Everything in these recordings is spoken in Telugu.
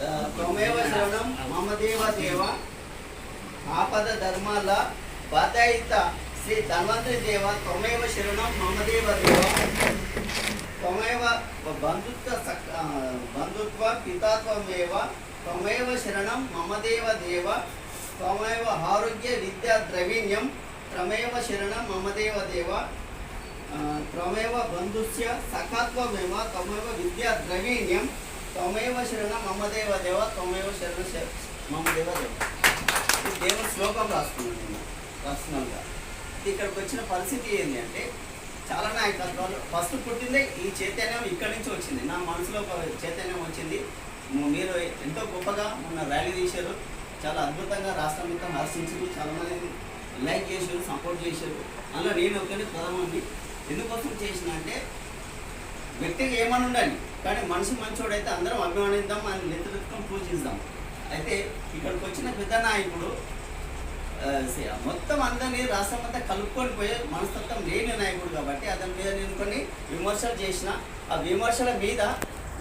ఆ, త్వమేవ శరణం మమ దేవ దేవ ఆపద ధర్మాల బాధాయిత శ్రీ ధన్వంతరి దేవ త్వమేవ శరణం మమ దేవ దేవ త్వమేవ బంధుత్వ సక్- ఆ, బంధుత్వ పితాత్వమేవ త్వమేవ శరణం మమ దేవ దేవ త్వమేవ ఆరోగ్య విద్యా ద్రవీణ్యం త్వమేవ శరణం మమ దేవ దేవ ఆ, త్వమేవ బంధుస్య సఖాత్వమేవ త్వమేవ విద్యా ద్రవీణ్యం త్వమేవ శరణ మమదేవ దేవ దేవ త్వమేవ శరణ మమదేవ దేవ దేవ. ఇది దేవుని శ్లోకం రాసుకున్నాను నేను పర్సనల్గా ఇక్కడికి వచ్చిన పరిస్థితి ఏంటి అంటే చాలా నాయకత్వాలు ఫస్ట్ పుట్టిందే ఈ చైతన్యం ఇక్కడి నుంచి వచ్చింది. నా మనసులో ఒక చైతన్యం వచ్చింది. మీరు ఎంతో గొప్పగా మొన్న ర్యాలీ తీశారు. చాలా అద్భుతంగా రాష్ట్రం మొత్తం హర్షించారు చాలామంది లైక్ చేశారు సపోర్ట్ చేశారు. అందులో నేను ఒకటి ప్రధానమంది ఎందుకోసం చేసిన అంటే వ్యక్తిగా ఏమని ఉండాలి కానీ మనిషి మంచోడైతే అందరం అభిమానిద్దాం అని నిద్రత్వం పూజిద్దాం. అయితే ఇక్కడికి వచ్చిన పెద్ద నాయకుడు మొత్తం అందరినీ రాష్ట్రం అంతా కలుపుకొని పోయే మనస్తత్వం లేని నాయకుడు కాబట్టి అతని మీద నేను కొన్ని విమర్శలు చేసిన. ఆ విమర్శల మీద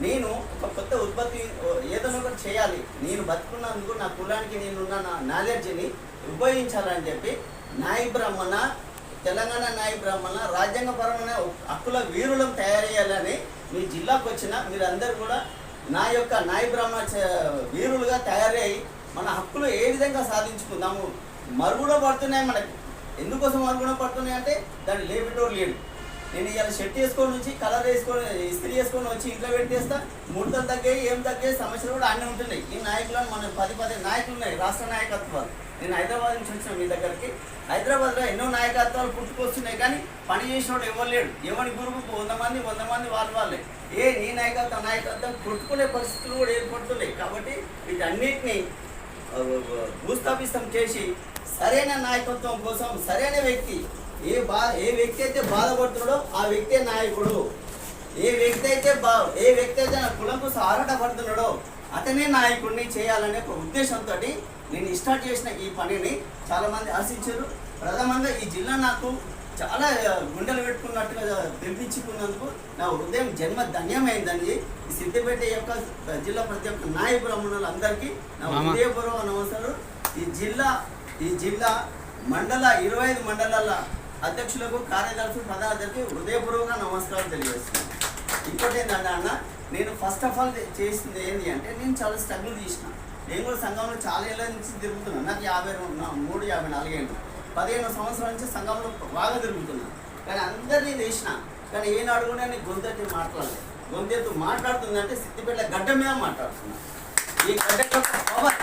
నేను ఒక కొత్త ఉత్పత్తి ఏదైనా ఒకటి చేయాలి. నేను బతుకున్నందుకు నా కులానికి నేనున్న నా నాలెడ్జ్ని ఉపయోగించాలని చెప్పి నాయ తెలంగాణ నాయ బ్రాహ్మణ రాజ్యాంగపరమైన హక్కుల వీరులను తయారు చేయాలని మీ జిల్లాకు వచ్చిన మీరందరూ కూడా నా యొక్క నాయ బ్రాహ్మణ చ- వీరులుగా తయారై మన హక్కులు ఏ విధంగా సాధించుకుందాము? మరుగుడో పడుతున్నాయి మనకి. ఎందుకోసం మరుగుడ పడుతున్నాయి అంటే దాన్ని లేపిటోడు లేడు నేను ఇలా షర్ట్ వేసుకొని నుంచి కలర్ వేసుకొని ఇస్త్రీ వేసుకొని వచ్చి ఇంట్లో పెట్టేస్తా ముడతలు తగ్గాయి ఏం తగ్గాయి సమస్యలు కూడా అన్నీ ఉంటున్నాయి. ఈ నాయకులను మన పది పది నాయకులు ఉన్నాయి రాష్ట్ర నాయకత్వాలు. నేను హైదరాబాద్ నుంచి వచ్చిన మీ దగ్గరికి. హైదరాబాద్లో ఎన్నో నాయకత్వాలు పుట్టుకొస్తున్నాయి కానీ పని చేసినోడు ఎవరు లేడు. ఎవరి గురువుకు వంద మంది వంద మంది వాళ్ళ వాళ్ళే. ఏ నీ నాయకత్వం నాయకత్వం పుట్టుకునే పరిస్థితులు కూడా ఏర్పడుతున్నాయి. కాబట్టి వీటన్నిటినీ భూస్థాపితం చేసి సరైన నాయకత్వం కోసం సరైన వ్యక్తి ఏ బా ఏ వ్యక్తి అయితే బాధపడుతున్నాడో ఆ వ్యక్తే నాయకుడు. ఏ వ్యక్తి అయితే బా ఏ వ్యక్తి అయితే నా కులం కోసం ఆరాటపడుతున్నాడో అతనే నాయకుడిని చేయాలనే ఒక ఉద్దేశంతో నేను స్టార్ట్ చేసిన ఈ పనిని చాలామంది ఆశించారు. ప్రథమంగా ఈ జిల్లా నాకు చాలా గుండెలు పెట్టుకున్నట్టుగా పిలిపించుకున్నందుకు నా హృదయం జన్మ ధన్యమైందండి. ఈ సిద్దిపేట యొక్క జిల్లా ప్రతి ఒక్క నాయ బ్రాహ్మణులందరికీ నా మామ. హృదయపూర్వక నమస్కారం ఈ జిల్లా ఈ జిల్లా మండల ఇరవై ఐదు మండలాల అధ్యక్షులకు కార్యదర్శి ప్రధానదర్శి హృదయపూర్వక నమస్కారం తెలియజేస్తున్నాను. ఇంకోటి ఏంటంటే అన్న నేను ఫస్ట్ ఆఫ్ ఆల్ చేసింది ఏంటి అంటే నేను చాలా స్ట్రగుల్ చేసిన. నేను కూడా సంఘంలో చాలా ఏళ్ళ నుంచి తిరుగుతున్నాను నాకు యాభై రెండు- మూడు యాభై నాలుగేళ్ళు పదిహేను సంవత్సరాల నుంచి సంఘంలో బాగా తిరుగుతున్నాను కానీ అందరినీ చేసిన కానీ ఏనాడు కూడా నేను గొంతెత్తి మాట్లాడలేదు. గొంతెత్తు మాట్లాడుతుందంటే సిద్దిపేట గడ్డ మీద మాట్లాడుతున్నాను ఈ గడ్డ యొక్క పవర్.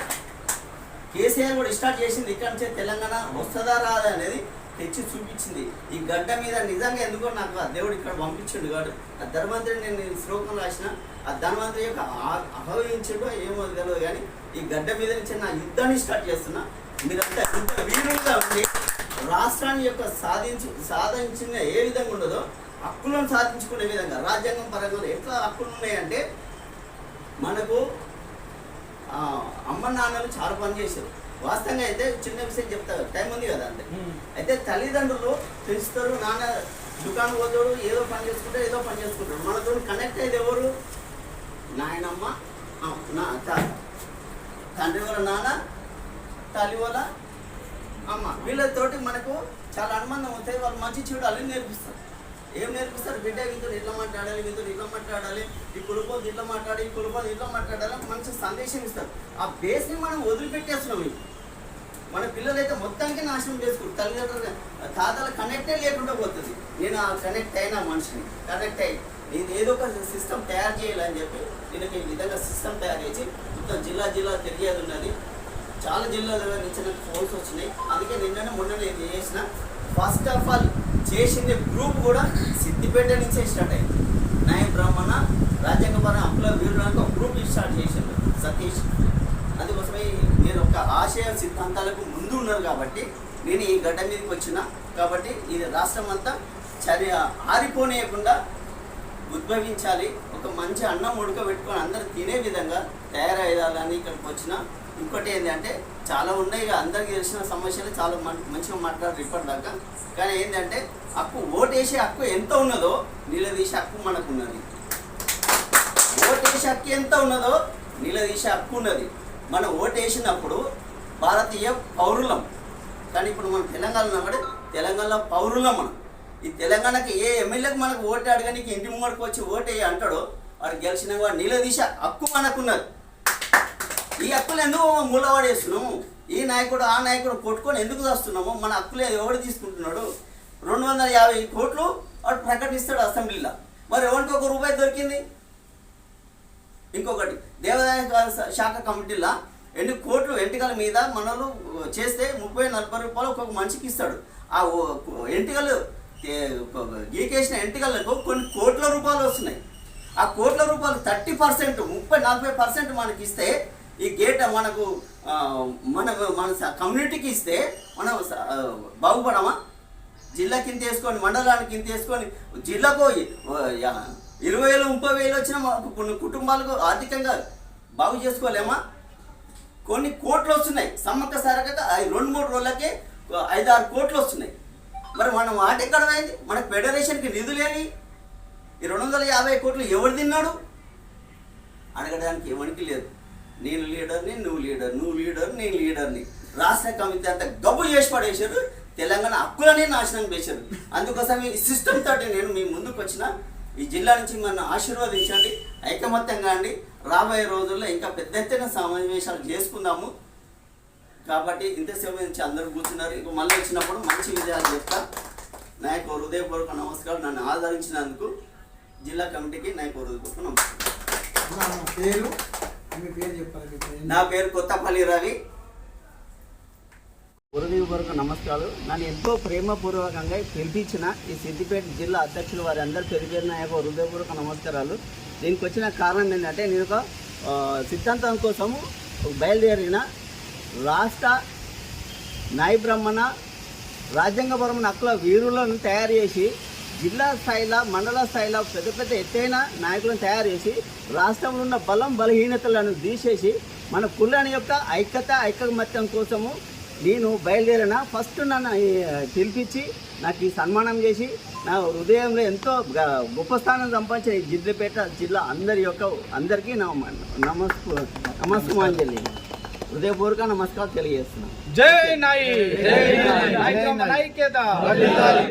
కేసీఆర్ కూడా స్టార్ట్ చేసింది ఇక్కడ నుంచి తెలంగాణ వస్తుందా రాదా అనేది తెచ్చి చూపించింది. ఈ గడ్డ మీద నిజంగా ఎందుకో నాకు ఆ దేవుడు ఇక్కడ పంపించిండు కాదు ఆ ధర్మంత్రి నేను శ్లోకం రాసిన ఆ ధర్మంత్రి యొక్క ఆ- ఏమో తెలియదు కానీ ఈ గడ్డ మీద నుంచి నా యుద్ధాన్ని స్టార్ట్ చేస్తున్నా. మీరంతా యుద్ధ వీరుగా ఉండి రాష్ట్రాన్ని యొక్క సాధించు సాధించిన ఏ విధంగా ఉండదో హక్కులను సాధించుకునే విధంగా రాజ్యాంగం పరంగా ఎట్లా హక్కులు ఉన్నాయంటే మనకు అమ్మ నాన్నలు చాలా పని చేశారు. వాస్తవంగా అయితే చిన్న విషయం చెప్తారు టైం ఉంది కదా అంటే. అయితే తల్లిదండ్రులు పెంచుతారు నాన్న దుకాణం పోతాడు ఏదో పని చేసుకుంటాడు ఏదో పని చేసుకుంటాడు. మనతో కనెక్ట్ అయ్యేది ఎవరు? నాయనమ్మ నా తండ్రి వాళ్ళ నాన్న తల్లి వాళ్ళ అమ్మ. వీళ్ళతోటి మనకు చాలా అనుబంధం అవుతాయి వాళ్ళు మంచి చెడు అన్నీ నేర్పిస్తారు. ఏం నేర్పిస్తారు? బిడ్డ వీళ్ళతో ఇట్లా మాట్లాడాలి? వీళ్ళతో ఇట్లా మాట్లాడాలి? ఈ కుటుంబం ఇట్లా మాట్లాడి ఈ కుటుంబం ఇట్లా మాట్లాడాలి? మంచి సందేశం ఇస్తారు. ఆ బేస్ని మనం వదిలిపెట్టేస్తున్నాం ఇప్పుడు మన పిల్లలైతే మొత్తానికి నాశనం చేసుకుంటారు. తల్లిదండ్రులు తాతల కనెక్టే లేకుండా పోతుంది. నేను ఆ కనెక్ట్ అయిన మనిషిని. కనెక్ట్ అయ్యి నేను ఏదో ఒక సిస్టమ్ తయారు చేయాలని చెప్పి నేను ఈ విధంగా సిస్టమ్ తయారు చేసి మొత్తం జిల్లా జిల్లా తెలియదు ఉన్నది. చాలా జిల్లాల నుంచి నాకు ఫోన్స్ వచ్చినాయి. అందుకే నిన్ననే మొన్న నేను చేసిన ఫస్ట్ ఆఫ్ ఆల్ చేసింది గ్రూప్ కూడా సిద్దిపేట నుంచే స్టార్ట్ అయింది. నాయ బ్రాహ్మణ రాజ్యాంగపర అప్పుల వీరుడానికి ఒక గ్రూప్ స్టార్ట్ చేసిండు సతీష్. ఆశయ సిద్ధాంతాలకు ముందు ఉన్నారు కాబట్టి నేను ఈ గడ్డ మీదకి వచ్చిన. కాబట్టి ఇది రాష్ట్రం అంతా చరి ఆరిపోనీయకుండా ఉద్భవించాలి. ఒక మంచి అన్నం ఉడకబెట్టుకొని అందరు తినే విధంగా తయారయ్యాలని ఇక్కడికి వచ్చిన. ఇంకోటి ఏంటంటే చాలా ఉన్నాయి ఇక అందరికీ తెలిసిన సమస్యలు చాలా మంచిగా మాట్లాడారు ఇప్పటిదాకా కానీ ఏంటంటే హక్కు ఓటేసే హక్కు ఎంత ఉన్నదో నిలదీసే హక్కు మనకు ఉన్నది ఓటేసే హక్కు ఎంత ఉన్నదో నిలదీసే హక్కు ఉన్నది. మనం ఓటు వేసినప్పుడు భారతీయ పౌరులం. కానీ ఇప్పుడు మనం తెలంగాణ ఉన్నప్పుడు తెలంగాణ పౌరులం మనం. ఈ తెలంగాణకి ఏ ఎమ్మెల్యేకి మనకు ఓటు అడగనికి ఇంటి ముంగడికి వచ్చి ఓటు వేయి అంటాడో వాడు గెలిచిన వాడు నిలదీసే హక్కు మనకున్నది. ఈ హక్కులు ఎందుకు మూలవాడేస్తున్నాము ఈ నాయకుడు ఆ నాయకుడు కొట్టుకొని ఎందుకు వస్తున్నాము మన హక్కులు ఎవడు తీసుకుంటున్నాడు? రెండు వందల యాభై కోట్లు వాడు ప్రకటిస్తాడు అసెంబ్లీలో. మరి ఎవరికి ఒక రూపాయి దొరికింది? ఇంకొకటి దేవాదాయ శాఖ కమిటీలో ఎన్ని కోట్లు ఎంటికల మీద మనలు చేస్తే ముప్పై నలభై రూపాయలు ఒక్కొక్క మనిషికి ఇస్తాడు. ఆ ఓ- ఎంటికలు గీకేసిన ఎంటికలకు కొన్ని కోట్ల రూపాయలు వస్తున్నాయి. ఆ కోట్ల రూపాయలు థర్టీ పర్సెంట్ ముప్పై నలభై పర్సెంట్ మనకి ఇస్తే ఈ గేట్ మనకు మన మన స- కమ్యూనిటీకి ఇస్తే మనం బాగుపడమా? జిల్లా కింద వేసుకొని మండలానికి కింద వేసుకొని జిల్లాకు ఇరవై వేలు ముప్పై వేలు వచ్చిన కొన్ని కుటుంబాలకు ఆర్థికంగా బాగు చేసుకోలేమా? కొన్ని కోట్లు వస్తున్నాయి. సమ్మక్క సారక రెండు మూడు రోజులకే ఐదు ఆరు కోట్లు వస్తున్నాయి. మరి మనం మాట ఎక్కడ పోయింది మన ఫెడరేషన్కి నిధులేని ఈ రెండు వందల యాభై కోట్లు ఎవరు తిన్నాడు? అడగడానికి ఎవరికి లేదు. నేను లీడర్ని నువ్వు లీడర్ నువ్వు లీడర్ నేను లీడర్ని. రాష్ట్ర కమిటీ అంతా గబ్బు చేసి పడేశారు. తెలంగాణ హక్కులనే నాశనం చేశారు. అందుకోసం ఈ సిస్టమ్ తోటి నేను మీ ముందుకు వచ్చిన ఈ జిల్లా నుంచి మన ఆశీర్వదించండి ఐకమత్యంగా అండి. రాబోయే రోజుల్లో ఇంకా పెద్ద ఎత్తున సమావేశాలు చేసుకుందాము. కాబట్టి ఇంతసేపు నుంచి అందరూ కూర్చున్నారు. ఇంకో మళ్ళీ వచ్చినప్పుడు మంచి విజయాలు చెప్తా. నా యొక్క హృదయపూర్వక నమస్కారం నన్ను ఆదరించినందుకు జిల్లా కమిటీకి నా యొక్క హృదయపూర్వక నమస్కారం నా పేరు కొత్తపల్లి రవి. హృదయపూర్వక నమస్కారాలు. నన్ను ఎంతో ప్రేమపూర్వకంగా పిలిపించిన ఈ సిద్దిపేట జిల్లా అధ్యక్షులు వారి అందరి పేరు పేరు యొక్క హృదయపూర్వక నమస్కారాలు. దీనికి వచ్చిన కారణం ఏంటంటే నేను ఒక సిద్ధాంతం కోసము బయలుదేరిన రాష్ట్ర నాయబ్రహ్మణ రాజ్యాంగపరమైన హక్కుల వీరులను తయారు చేసి జిల్లా స్థాయిలో మండల స్థాయిలో పెద్ద పెద్ద ఎత్తైన నాయకులను తయారు చేసి రాష్ట్రంలో ఉన్న బలం బలహీనతలను తీసేసి మన కులాని యొక్క ఐక్యత ఐకమత్యం కోసము నేను బయలుదేరిన ఫస్ట్ నన్ను పిలిపించి నాకు ఈ సన్మానం చేసి నా హృదయంలో ఎంతో గొప్ప స్థానం సంపాదించిన ఈ జిల్లాపేట జిల్లా అందరి యొక్క అందరికీ నా నమస్కు నమస్కారాంజలి హృదయపూర్వక నమస్కారం తెలియజేస్తున్నాను. జై నాయి జై నాయి ఐక్యత